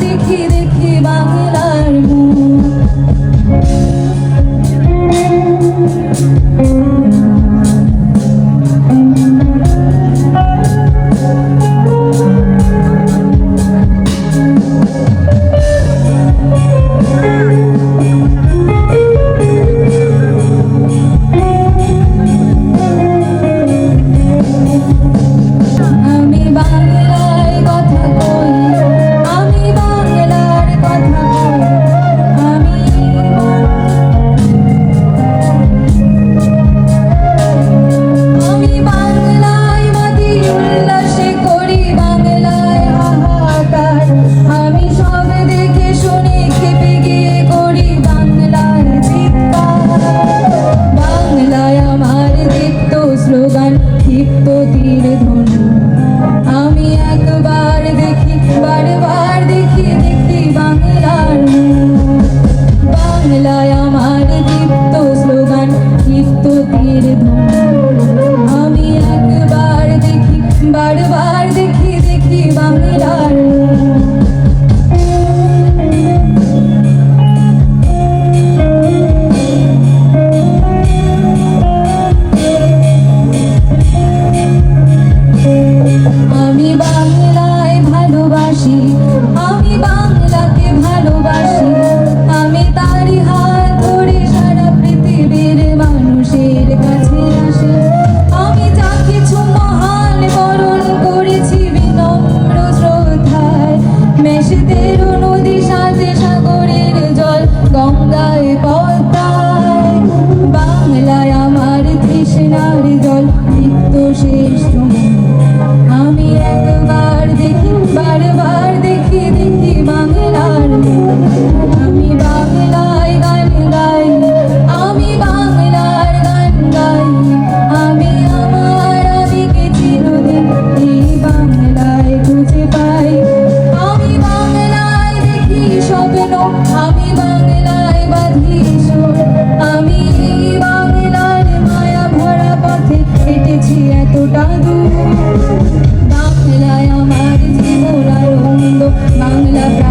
দেখি দেখি বাংলা আর দীপ্ত স্লোগান দীপ্ত আমি একবার দেখি বারবার দেখি দেখি বাংলার Manila